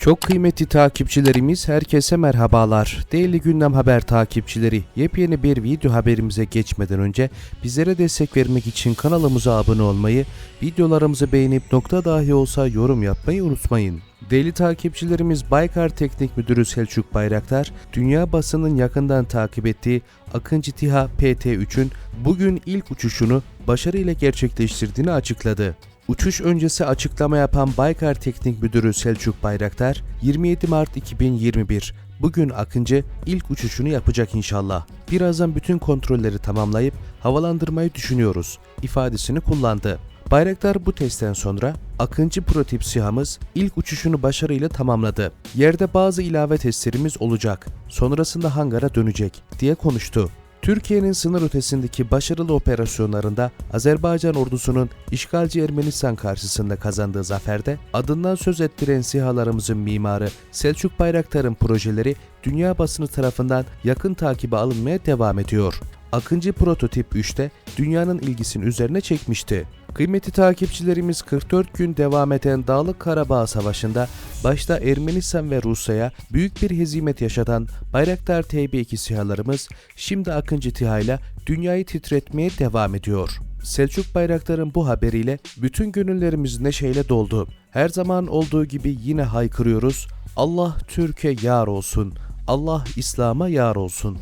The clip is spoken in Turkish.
Çok kıymetli takipçilerimiz herkese merhabalar. Değerli Gündem Haber takipçileri, yepyeni bir video haberimize geçmeden önce bizlere destek vermek için kanalımıza abone olmayı, videolarımızı beğenip nokta dahi olsa yorum yapmayı unutmayın. Değerli takipçilerimiz Baykar Teknik Müdürü Selçuk Bayraktar, dünya basının yakından takip ettiği Akıncı TİHA PT-3'ün bugün ilk uçuşunu başarıyla gerçekleştirdiğini açıkladı. Uçuş öncesi açıklama yapan Baykar Teknik Müdürü Selçuk Bayraktar, 27 Mart 2021 Bugün Akıncı ilk uçuşunu yapacak inşallah. Birazdan bütün kontrolleri tamamlayıp havalandırmayı düşünüyoruz ifadesini kullandı. Bayraktar bu testten sonra Akıncı prototip SİHA'mız ilk uçuşunu başarıyla tamamladı. Yerde bazı ilave testlerimiz olacak. Sonrasında hangara dönecek diye konuştu. Türkiye'nin sınır ötesindeki başarılı operasyonlarında Azerbaycan ordusunun işgalci Ermenistan karşısında kazandığı zaferde adından söz ettiren SİHA'larımızın mimarı Selçuk Bayraktar'ın projeleri dünya basını tarafından yakın takibe alınmaya devam ediyor. Akıncı Prototip 3'te dünyanın ilgisini üzerine çekmişti. Kıymetli takipçilerimiz 44 gün devam eden Dağlık Karabağ Savaşı'nda başta Ermenistan ve Rusya'ya büyük bir hezimet yaşatan Bayraktar TB2 SİHA'larımız şimdi Akıncı TİHA ile dünyayı titretmeye devam ediyor. Selçuk Bayraktar'ın bu haberiyle bütün gönüllerimiz neşeyle doldu. Her zaman olduğu gibi yine haykırıyoruz. Allah Türkiye yar olsun. Allah İslam'a yar olsun.